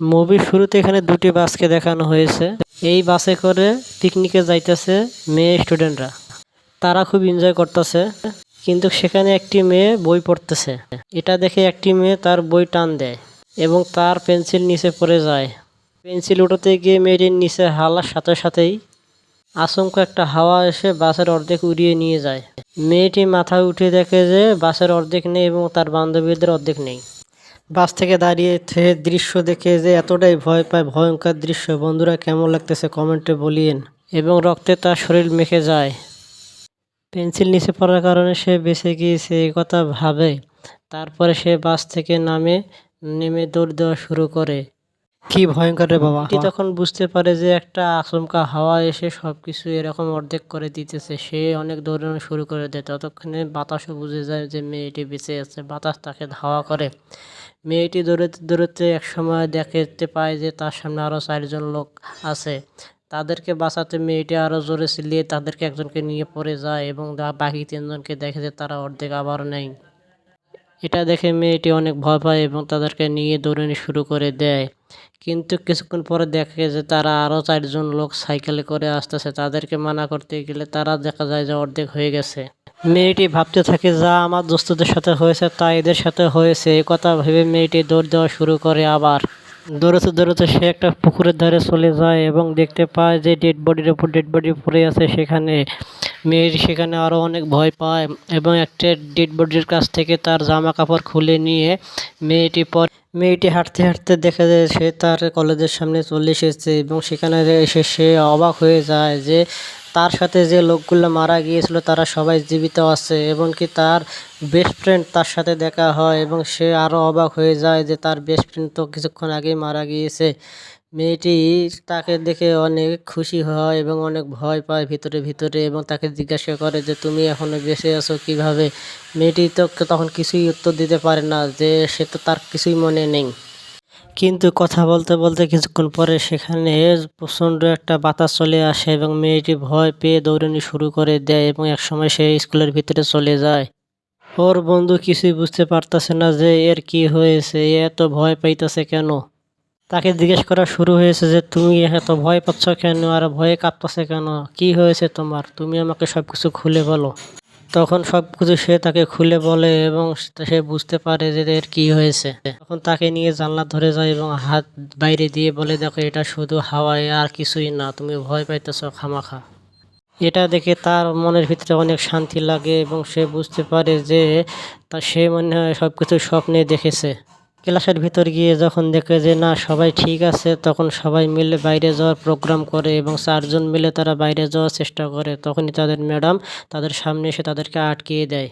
মুভির শুরুতে এখানে দুটি বাসকে দেখানো হয়েছে। এই বাসে করে পিকনিকে যাইতেছে মেয়ে স্টুডেন্টরা। তারা খুব এনজয় করতেছে, কিন্তু সেখানে একটি মেয়ে বই পড়তেছে। এটা দেখে একটি মেয়ে তার বই টান দেয় এবং তার পেন্সিল নিচে পড়ে যায়। পেন্সিল উঠোতে গিয়ে মেয়েটির নিচে হালার সাথে সাথেই আচমকা একটা হাওয়া এসে বাসের অর্ধেক উড়িয়ে নিয়ে যায়। মেয়েটি মাথা উঠে দেখে যে বাসের অর্ধেক নেই এবং তার বান্ধবীদের অর্ধেক নেই। বাস থেকে দাঁড়িয়ে দৃশ্য দেখে যে এতটাই ভয় পায় ভয়ঙ্কর দৃশ্য। বন্ধুরা কেমন লাগতেছে কমেন্টে বলিয়েন এবং রক্তে তার শরীর মেখে যায়। পেন্সিল নিচে পড়ার কারণে সে বেঁচে গিয়েছে এই কথা ভাবে। তারপরে সে বাস থেকে নামে নেমে দৌড় দেওয়া শুরু করে। কি ভয়ঙ্কর রে বাবা। তখন বুঝতে পারে যে একটা আচমকা হাওয়া এসে সবকিছু এরকম অর্ধেক করে দিতেছে। সে অনেক দৌড়ানো শুরু করে দেয়। ততক্ষণে বাতাসও বুঝে যায় যে মেয়েটি বেঁচে আছে বাতাস তাকে ধাওয়া করে। মেয়েটি দৌড়াতে দৌড়াতে একসময় দেখতে পায় যে তার সামনে আরও চারজন লোক আছে। তাদেরকে বাঁচাতে মেয়েটি আরও জোরে চিল্লিয়ে তাদেরকে একজনকে নিয়ে পড়ে যায় এবং বাকি তিনজনকে দেখে যে তারা অর্ধেক আবার নেয় এটা দেখে মেয়েটি অনেক ভয় পায় এবং তাদেরকে নিয়ে দৌড়ানি শুরু করে দেয়। কিন্তু কিছুক্ষণ পরে দেখে যে তারা আরও চারজন লোক সাইকেলে করে আসতেছে। তাদেরকে মানা করতে গেলে তারা দেখা যায় যে অর্ধেক হয়ে গেছে। মেয়েটি ভাবতে থাকে, যা আমার দোস্তদের সাথে হয়েছে, তা এদের সাথে হয়েছে। এ কথা ভেবে মেয়েটি দৌড় দেওয়া শুরু করে আবার। দৌড়াতে দৌড়াতে সে একটা পুকুরের ধারে চলে যায় এবং দেখতে পায় যে ডেড বডির ওপর ডেড বডি পড়ে আছে সেখানে। মেয়েটি সেখানে আরও অনেক ভয় পায় এবং একটা ডেড বডির কাছ থেকে তার জামা কাপড় খুলে নিয়ে মেয়েটি পর মেয়েটি হাঁটতে হাঁটতে দেখা যায় সে তার কলেজের সামনে চলে এসেছে এবং সেখানে এসে সে অবাক হয়ে যায় যে তার সাথে যে লোকগুলো মারা গিয়েছিল তারা সবাই জীবিত আছে এমনকি তার বেস্ট ফ্রেন্ড তার সাথে দেখা হয় এবং সে আরও অবাক হয়ে যায় যে তার বেস্ট ফ্রেন্ড তো কিছুক্ষণ আগেই মারা গিয়েছে। মেয়েটি তাকে দেখে অনেক খুশি হয় এবং অনেক ভয় পায় ভিতরে ভিতরে এবং তাকে জিজ্ঞাসা করে যে, তুমি এখনও বেঁচে আছো কীভাবে? মেয়েটি তো তখন কিছুই উত্তর দিতে পারে না যে, সে তো তার কিছুই মনে নেই। কিন্তু কথা বলতে বলতে কিছুক্ষণ পরে সেখানে প্রচণ্ড একটা বাতাস চলে আসে এবং মেয়েটি ভয় পেয়ে দৌড়ানি শুরু করে দেয় এবং একসময় সে স্কুলের ভিতরে চলে যায়। ওর বন্ধু কিছুই বুঝতে পারতেছে না যে, এর কি হয়েছে এত ভয় পাইতেছে কেন? তাকে জিজ্ঞেস করা শুরু হয়েছে যে, তুমি এত ভয় পাচ্ছ কেন? আর ভয়ে কাঁপতেছে কেন? কি হয়েছে তোমার? তুমি আমাকে সব কিছু খুলে বলো। তখন সব কিছু সে তাকে খুলে বলে এবং সে বুঝতে পারে যে এর কি হয়েছে। তখন তাকে নিয়ে জানলা ধরে যায় এবং হাত বাইরে দিয়ে বলে, দেখো, এটা শুধু হাওয়ায় আর কিছুই না, তুমি ভয় পাইতেছ খামাখা। এটা দেখে তার মনের ভিতরে অনেক শান্তি লাগে এবং সে বুঝতে পারে যে তা সে মনে হয় সব কিছু স্বপ্নে দেখেছে। ক্লাসের ভিতর গিয়ে যখন দেখে যে, না, সবাই ঠিক আছে, তখন সবাই মিলে বাইরে যাওয়ার প্রোগ্রাম করে এবং চারজন মিলে তারা বাইরে যাওয়ার চেষ্টা করে। তখনই তাদের ম্যাডাম তাদের সামনে এসে তাদেরকে আটকিয়ে দেয়।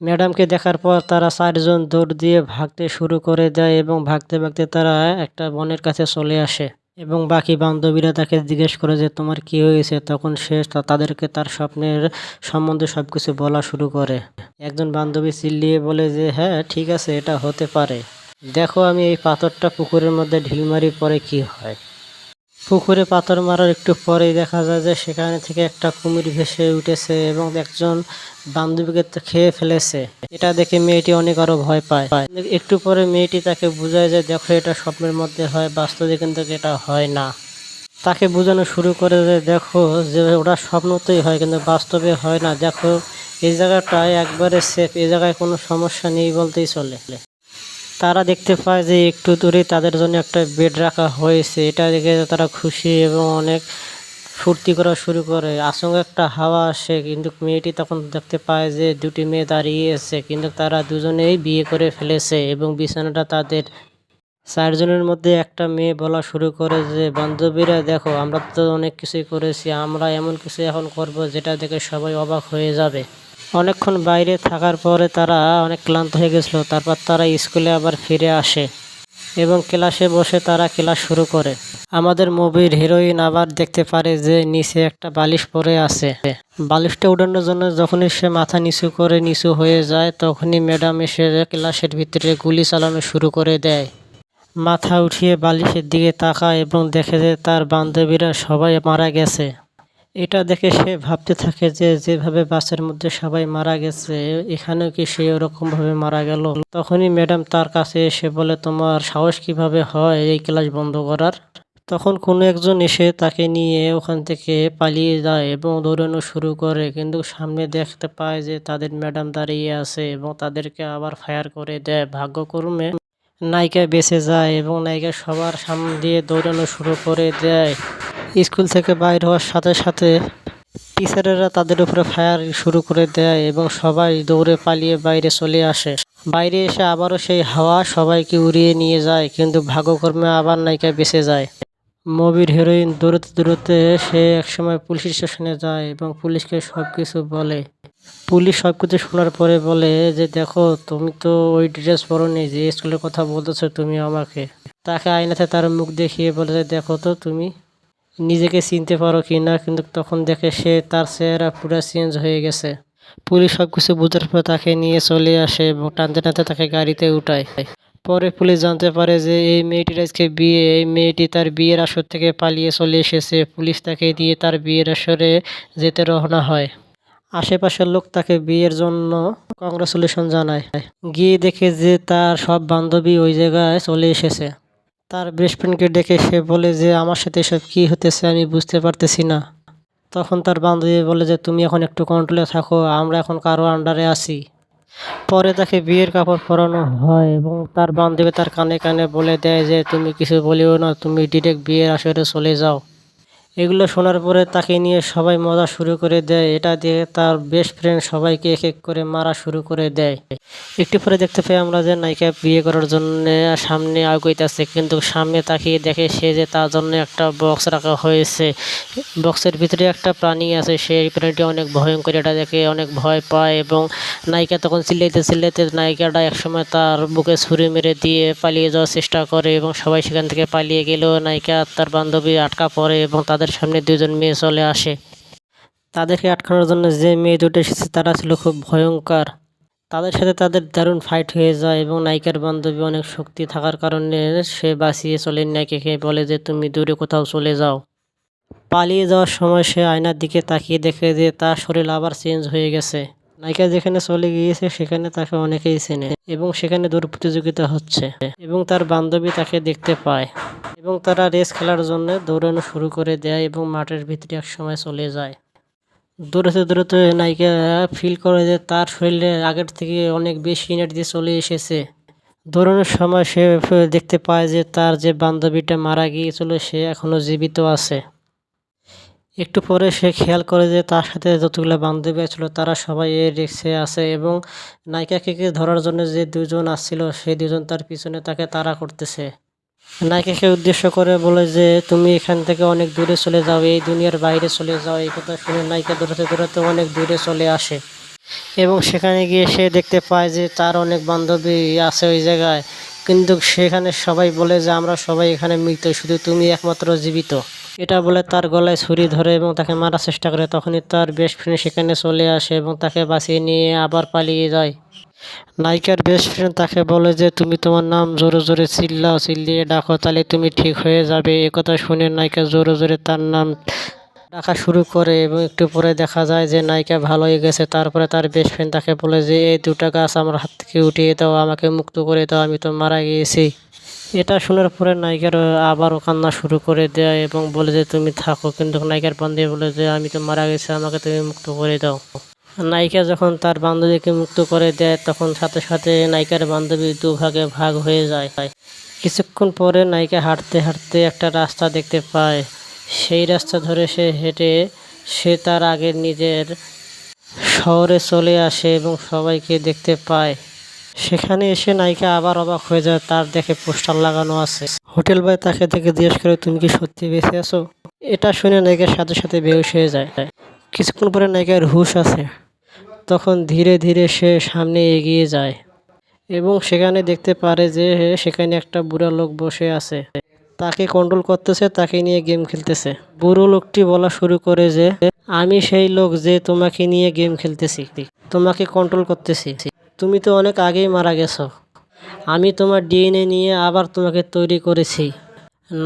ম্যাডামকে দেখার পর তারা চারজন দৌড় দিয়ে ভাগতে শুরু করে দেয় এবং ভাগতে ভাগতে তারা একটা বনের কাছে চলে আসে এবং বাকি বান্ধবীরা তাকে জিজ্ঞেস করে যে, তোমার কি হয়েছে? তখন সে তাদেরকে তার স্বপ্নের সম্বন্ধে সব কিছু বলা শুরু করে। একজন বান্ধবী চিল্লিয়ে বলে যে হ্যাঁ ঠিক আছে, এটা হতে পারে। দেখো আমি এই পাথরটা পুকুরের মধ্যে ঢিল মারি পরে কি হয়। পুকুরে পাথর মারার একটু পরেই দেখা যায় যে সেখানে থেকে একটা কুমির ভেসে উঠেছে এবং একজন বান্ধবীকে খেয়ে ফেলেছে। এটা দেখে মেয়েটি অনেক আরও ভয় পায়। একটু পরে মেয়েটি তাকে বুঝায় যে দেখো এটা স্বপ্নের মধ্যে হয়, বাস্তবে কিন্তু এটা হয় না। তাকে বোঝানো শুরু করে যে দেখো যে ওটা স্বপ্নতেই হয় কিন্তু বাস্তবে হয় না। দেখো এই জায়গাটায় একবারে সেফ এই জায়গায় কোনো সমস্যা নেই বলতেই চলে। তারা দেখতে পায় যে একটু দূরে তাদের জন্য একটা বেড রাখা হয়েছে। এটা দেখে তারা খুশি এবং অনেক ফুর্তি করা শুরু করে। আচমকা একটা হাওয়া আসে, কিন্তু মেয়েটি তখন দেখতে পায় যে দুটি মেয়ে দাঁড়িয়ে আছে, কিন্তু তারা দুজনেই বিয়ে করে ফেলেছে এবং বিছানাটা তাদের চারজনের মধ্যে একটা মেয়ে বলা শুরু করে যে, বান্ধবীরা, দেখো, আমরা তো অনেক কিছুই করেছি, আমরা এমন কিছু এখন করব যেটা দেখে সবাই অবাক হয়ে যাবে। অনেকক্ষণ বাইরে থাকার পরে তারা অনেক ক্লান্ত হয়ে গেছিল। তারপর তারা স্কুলে আবার ফিরে আসে এবং ক্লাসে বসে তারা ক্লাস শুরু করে। আমাদের মুভির হিরোইন আবার দেখতে পারে যে নিচে একটা বালিশ পরে আছে। বালিশটা উঠানোর জন্য যখনই সে মাথা নিচু করে নিচু হয়ে যায়, তখনই ম্যাডাম এসে ক্লাসের ভিতরে গুলি চালানো শুরু করে দেয়। মাথা উঠিয়ে বালিশের দিকে তাকায় এবং দেখে যে তার বান্ধবীরা সবাই মারা গেছে। এটা দেখে সে ভাবতে থাকে যে যেভাবে বাসের মধ্যে সবাই মারা গেছে, এখানেও কি সে ওরকমভাবে মারা গেল? তখনই ম্যাডাম তার কাছে এসে বলে, তোমার সাহস কীভাবে হয় এই ক্লাস বন্ধ করার? তখন কোনো একজন এসে তাকে নিয়ে ওখান থেকে পালিয়ে যায় এবং দৌড়ানো শুরু করে। কিন্তু সামনে দেখতে পায় যে তাদের ম্যাডাম দাঁড়িয়ে আছে এবং তাদেরকে আবার ফায়ার করে দেয়। ভাগ্যক্রমে নায়িকা বেঁচে যায় এবং নায়িকা সবার সামনে দিয়ে দৌড়ানো শুরু করে দেয়। স্কুল থেকে বাইর হওয়ার সাথে সাথে টিচারেরা তাদের উপরে ফায়ার শুরু করে দেয় এবং সবাই দৌড়ে পালিয়ে বাইরে চলে আসে। বাইরে এসে আবারও সেই হাওয়া সবাইকে উড়িয়ে নিয়ে যায়, কিন্তু ভাগ্যকর্মে আবার নায়িকা বেঁচে যায়। মুভির হিরোইন দৌড়তে দৌড়তে সে একসময় পুলিশ স্টেশনে যায় এবং পুলিশকে সব কিছু বলে। পুলিশ সব কিছু শোনার পরে বলে, যে দেখো, তুমি তো ওই ড্রেস পরনি, যে স্কুলের কথা বলতেছো তুমি আমাকে। তাকে আয়নাতে তার মুখ দেখিয়ে বলে, যে দেখো তো তুমি নিজেকে চিনতে পারো কি না? কিন্তু তখন দেখে সে তার চেহারা পুরো চেঞ্জ হয়ে গেছে। পুলিশ সব কিছু বোঝার পর তাকে নিয়ে চলে আসে এবং টানতে টানতে তাকে গাড়িতে উঠায়। পরে পুলিশ জানতে পারে যে এই মেয়েটির আজকে বিয়ে, এই মেয়েটি তার বিয়ের আসর থেকে পালিয়ে চলে এসেছে। পুলিশ তাকে দিয়ে তার বিয়ের আসরে যেতে রওনা হয়। আশেপাশের লোক তাকে বিয়ের জন্য কংগ্রাচুলেশন জানায়। গিয়ে দেখে যে তার সব বান্ধবী ওই জায়গায় চলে এসেছে। তার বেস্ট ফ্রেন্ডকে ডেকে সে বলে যে, আমার সাথে এসব কী হতেছে আমি বুঝতে পারতেছি না। তখন তার বান্ধবী বলে যে, তুমি এখন একটু কন্ট্রোলে থাকো, আমরা এখন কারও আন্ডারে আছি। পরে তাকে বিয়ের কাপড় পরানো হয় এবং তার বান্ধবী তার কানে কানে বলে দেয় যে, তুমি কিছু বলিও না, তুমি ডিরেক্ট বিয়ের আসরে চলে যাও। এগুলো শোনার পরে তাকে নিয়ে সবাই মজা শুরু করে দেয়। এটা দিয়ে তার বেস্ট ফ্রেন্ড সবাইকে এক এক করে মারা শুরু করে দেয়। একটু পরে দেখতে পাই আমরা যে নায়িকা বিয়ে করার জন্য সামনে আগাইতেছে কিন্তু সামনে তাকিয়ে দেখে সে যে তার জন্য একটা বক্স রাখা হয়েছে। বক্সের ভিতরে একটা প্রাণী আছে সেই প্রাণীটি অনেক ভয়ঙ্কর, এটা দেখে অনেক ভয় পায় এবং নায়িকা তখন চিল্লাইতে চিল্লাইতে নায়িকাটা একসময় তার বুকে ছুরি মেরে দিয়ে পালিয়ে যাওয়ার চেষ্টা করে এবং সবাই সেখান থেকে পালিয়ে গেলেও নায়িকা তার বান্ধবী আটকা পড়ে এবং তাদের সামনে দুজন মেয়ে চলে আসে। তাদেরকে আটকানোর জন্য যে মেয়ে দুটো এসেছে, তারা ছিল খুব ভয়ঙ্কর। তাদের সাথে তাদের দারুণ ফাইট হয়ে যায় এবং নায়িকার বান্ধবী অনেক শক্তি থাকার কারণে সে বাঁচিয়ে চলে নায়িকাকে বলে যে, তুমি দূরে কোথাও চলে যাও। পালিয়ে যাওয়ার সময় সে আয়নার দিকে তাকিয়ে দেখে যে, তার শরীর আবার চেঞ্জ হয়ে গেছে। নায়িকা যেখানে চলে গিয়েছে, সেখানে তাকে অনেকেই চেনে এবং সেখানে দৌড় প্রতিযোগিতা হচ্ছে এবং তার বান্ধবী তাকে দেখতে পায় এবং তারা রেস খেলার জন্য দৌড়ানো শুরু করে দেয় এবং মাঠের ভিতরে এক সময় চলে যায়। দৌড়াতে দৌড়াতে নায়িকা ফিল করে যে তার শরীরে আগের থেকে অনেক বেশি এনার্জি চলে এসেছে। দৌড়ানোর সময় সে দেখতে পায় যে তার যে বান্ধবীটা মারা গিয়েছিল, সে এখনও জীবিত আছে। একটু পরে সে খেয়াল করে যে তার সাথে যতগুলো বান্ধবী ছিল, তারা সবাই এই রিক্সে আছে এবং নায়িকাকে ধরার জন্য যে দুজন আসছিল, সেই দুজন তার পিছনে তাকে তাড়া করতেছে। নায়িকাকে উদ্দেশ্য করে বলে যে, তুমি এখান থেকে অনেক দূরে চলে যাও, এই দুনিয়ার বাইরে চলে যাও। এই কথা শুনে নায়িকা দৌড়াতে দৌড়াতে অনেক দূরে চলে আসে এবং সেখানে গিয়ে সে দেখতে পায় যে তার অনেক বান্ধবী আছে ওই জায়গায়। কিন্তু সেখানে সবাই বলে যে, আমরা সবাই এখানে মৃত, শুধু তুমি একমাত্র জীবিত। এটা বলে তার গলায় ছুরি ধরে এবং তাকে মারার চেষ্টা করে। তখনই তার বেস্ট ফ্রেন্ড সেখানে চলে আসে এবং তাকে বাঁচিয়ে নিয়ে আবার পালিয়ে যায়। নায়িকার বেস্ট ফ্রেন্ড তাকে বলে যে, তুমি তোমার নাম জোরে জোরে চিল্লাও, চিল্লিয়ে ডাকো, তাহলে তুমি ঠিক হয়ে যাবে। এ কথা শুনে নায়িকা জোরে জোরে তার নাম ডাকা শুরু করে এবং একটু পরে দেখা যায় যে, নায়িকা ভালো হয়ে গেছে। তারপরে তার বেস্ট ফ্রেন্ড তাকে বলে যে, এই দুটা গাছ আমার হাত থেকে উঠিয়ে দাও, আমাকে মুক্ত করে দাও, আমি তো মারা গিয়েছি। এটা শোনার পরে নায়িকার আবারও কান্না শুরু করে দেয় এবং বলে যে, তুমি থাকো। কিন্তু নায়িকার বান্ধবী বলে যে, আমি তো মারা গেছি, আমাকে তুমি মুক্ত করে দাও। নায়িকা যখন তার বান্ধবীকে মুক্ত করে দেয়, তখন সাথে সাথে নায়িকার বান্ধবী দুভাগে ভাগ হয়ে যায়। কিছুক্ষণ পরে নায়িকা হাঁটতে হাঁটতে একটা রাস্তা দেখতে পায়। সেই রাস্তা ধরে সে হেঁটে, সে তার আগের নিজের শহরে চলে আসে এবং সবাইকে দেখতে পায়। সেখানে এসে নায়িকা আবার অবাক হয়ে যায়, তার দেখে পোস্টার লাগানো আছে। হোটেল বয় তাকে দেখে জিজ্ঞেস করে, তুমি কি সত্যি বেঁচে আছো? এটা শুনে নায়িকার সাথে সাথে বেহুশ হয়ে যায়। কিছুক্ষণ পরে নায়িকার হুশ আছে তখন ধীরে ধীরে সে সামনে এগিয়ে যায় এবং সেখানে দেখতে পারে যে সেখানে একটা বুড়া লোক বসে আছে। তাকে কন্ট্রোল করতেছে, তাকে নিয়ে গেম খেলতেছে। বুড়ো লোকটি বলা শুরু করে যে, আমি সেই লোক যে তোমাকে নিয়ে গেম খেলতেছি, তোমাকে কন্ট্রোল করতেছি। তুমি তো অনেক আগেই মারা গেছো। আমি তোমার ডিএনএ নিয়ে আবার তোমাকে তৈরি করেছি।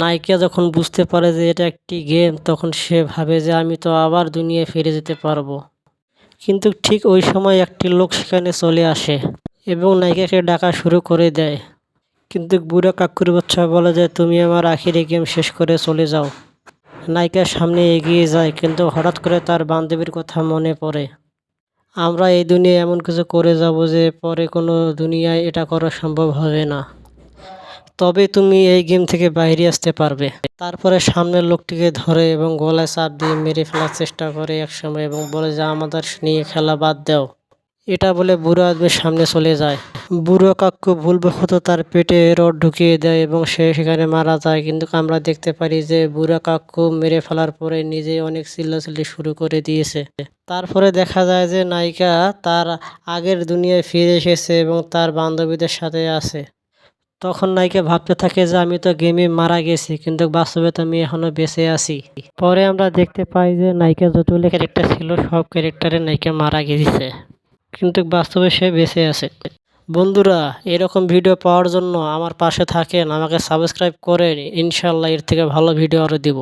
নায়িকা যখন বুঝতে পারে যে এটা একটি গেম, তখন সে ভাবে যে আমি তো আবার দুনিয়ায় ফিরে যেতে পারব। কিন্তু ঠিক ওই সময় একটি লোক সেখানে চলে আসে এবং নায়িকাকে ডাকা শুরু করে দেয়। কিন্তু বুড়া কাকুর বাচ্চা বলে যে, তুমি আমার আখিরে গেম শেষ করে চলে যাও। নায়িকার সামনে এগিয়ে যায়, কিন্তু হঠাৎ করে তার বান্ধবীর কথা মনে পড়ে। আমরা এই দুনিয়ায় এমন কিছু করে যাব যে পরে কোনো দুনিয়ায় এটা করা সম্ভব হবে না। তবে তুমি এই গেম থেকে বাইরে আসতে পারবে। তারপরে সামনের লোকটিকে ধরে এবং গলায় চাপ দিয়ে মেরে ফেলার চেষ্টা করে একসময় এবং বলে যে, আমাদের নিয়ে খেলা বাদ দাও। এটা বলে বুড়ো আদমির সামনে চলে যায়। বুড়ো কাকু ভুলবশত তার পেটে রড ঢুকিয়ে দেয় এবং সে সেখানে মারা যায়। কিন্তু আমরা দেখতে পারি যে বুড়ো কাকু মেরে ফেলার পরে নিজেই অনেক চিল্লাচিল্লি শুরু করে দিয়েছে। তারপরে দেখা যায় যে নায়িকা তার আগের দুনিয়ায় ফিরে এসেছে এবং তার বান্ধবীদের সাথে আছে। তখন নায়িকা ভাবতে থাকে যে আমি তো গেমে মারা গেছি, কিন্তু বাস্তবে তো আমি এখনও বেঁচে আছি। পরে আমরা দেখতে পাই যে নায়িকা যতগুলো ক্যারেক্টার ছিল সব ক্যারেক্টারে নায়িকা মারা গেছে কিন্তু বাস্তবে সে বেঁচে আছে। বন্ধুরা, এরকম ভিডিও পাওয়ার জন্য আমার পাশে থাকেন। আমাকে সাবস্ক্রাইব করেন। ইনশাল্লাহ এর থেকে ভালো ভিডিও আরও দিব।